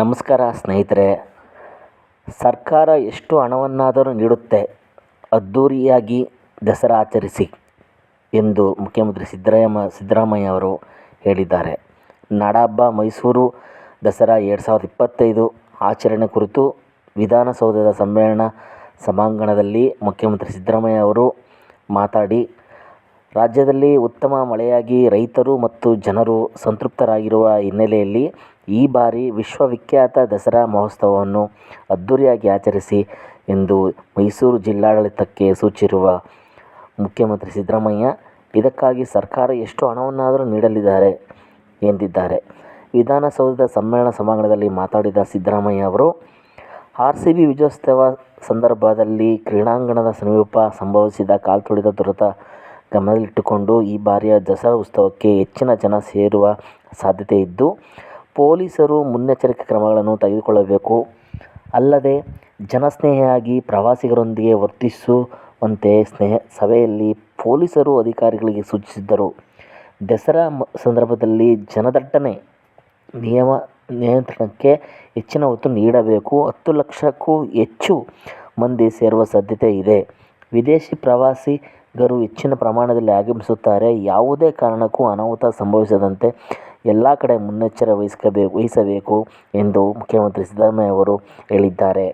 ನಮಸ್ಕಾರ ಸ್ನೇಹಿತರೆ. ಸರ್ಕಾರ ಎಷ್ಟು ಹಣವನ್ನಾದರೂ ನೀಡುತ್ತೆ ಅದ್ಧೂರಿಯಾಗಿ ದಸರಾ ಆಚರಿಸಿ ಎಂದು ಮುಖ್ಯಮಂತ್ರಿ ಸಿದ್ದರಾಮ, ಸಿದ್ದರಾಮಯ್ಯ ಅವರು ಹೇಳಿದ್ದಾರೆ. ನಾಡಹಬ್ಬ ಮೈಸೂರು ದಸರಾ ಎರಡು ಸಾವಿರದ ಇಪ್ಪತ್ತೈದು ಆಚರಣೆ ಕುರಿತು ವಿಧಾನಸೌಧದ ಸಮ್ಮೇಳನ ಸಭಾಂಗಣದಲ್ಲಿ ಮುಖ್ಯಮಂತ್ರಿ ಸಿದ್ದರಾಮಯ್ಯ ಅವರು ಮಾತಾಡಿ ರಾಜ್ಯದಲ್ಲಿ ಉತ್ತಮ ಮಳೆಯಾಗಿ ರೈತರು ಮತ್ತು ಜನರು ಸಂತೃಪ್ತರಾಗಿರುವ ಹಿನ್ನೆಲೆಯಲ್ಲಿ ಈ ಬಾರಿ ವಿಶ್ವವಿಖ್ಯಾತ ದಸರಾ ಮಹೋತ್ಸವವನ್ನು ಅದ್ಧೂರಿಯಾಗಿ ಆಚರಿಸಿ ಎಂದು ಮೈಸೂರು ಜಿಲ್ಲಾಡಳಿತಕ್ಕೆ ಸೂಚಿಸಿರುವ ಮುಖ್ಯಮಂತ್ರಿ ಸಿದ್ದರಾಮಯ್ಯ, ಇದಕ್ಕಾಗಿ ಸರ್ಕಾರ ಎಷ್ಟು ಹಣವನ್ನಾದರೂ ನೀಡಲಿದ್ದಾರೆ ಎಂದಿದ್ದಾರೆ. ವಿಧಾನಸೌಧದ ಸಮ್ಮೇಳನ ಸಭಾಂಗಣದಲ್ಲಿ ಮಾತಾಡಿದ ಸಿದ್ದರಾಮಯ್ಯ ಅವರು, ಆರ್ ಸಿ ಬಿ ವಿಜಯೋತ್ಸವ ಸಂದರ್ಭದಲ್ಲಿ ಕ್ರೀಡಾಂಗಣದ ಸಮೀಪ ಸಂಭವಿಸಿದ ಕಾಲ್ತುಳಿತ ದುರಂತ ಗಮನದಲ್ಲಿಟ್ಟುಕೊಂಡು ಈ ಬಾರಿಯ ದಸರಾ ಉತ್ಸವಕ್ಕೆ ಹೆಚ್ಚಿನ ಜನ ಸೇರುವ ಸಾಧ್ಯತೆ ಇದ್ದು, ಪೊಲೀಸರು ಮುನ್ನೆಚ್ಚರಿಕೆ ಕ್ರಮಗಳನ್ನು ತೆಗೆದುಕೊಳ್ಳಬೇಕು. ಅಲ್ಲದೆ, ಜನಸ್ನೇಹಿಯಾಗಿ ಪ್ರವಾಸಿಗರೊಂದಿಗೆ ವರ್ತಿಸುವಂತೆ ಸ್ನೇಹ, ಸಭೆಯಲ್ಲಿ ಪೊಲೀಸರು ಅಧಿಕಾರಿಗಳಿಗೆ ಸೂಚಿಸಿದ್ದರು. ದಸರಾ ಸಂದರ್ಭದಲ್ಲಿ ಜನದಟ್ಟಣೆ ನಿಯಮ, ನಿಯಂತ್ರಣಕ್ಕೆ ಹೆಚ್ಚಿನ ಒತ್ತು ನೀಡಬೇಕು. ಹತ್ತು ಲಕ್ಷಕ್ಕೂ ಹೆಚ್ಚು ಮಂದಿ ಸೇರುವ ಸಾಧ್ಯತೆ ಇದೆ. ವಿದೇಶಿ ಪ್ರವಾಸಿಗರು ಹೆಚ್ಚಿನ ಪ್ರಮಾಣದಲ್ಲಿ ಆಗಮಿಸುತ್ತಾರೆ. ಯಾವುದೇ ಕಾರಣಕ್ಕೂ ಅನಾಹುತ ಸಂಭವಿಸದಂತೆ ಎಲ್ಲ ಕಡೆ ಮುನ್ನೆಚ್ಚರ ವಹಿಸಬೇಕು ವಹಿಸಬೇಕು ಎಂದು ಮುಖ್ಯಮಂತ್ರಿ ಸಿದ್ದರಾಮಯ್ಯ ಅವರು ಹೇಳಿದ್ದಾರೆ.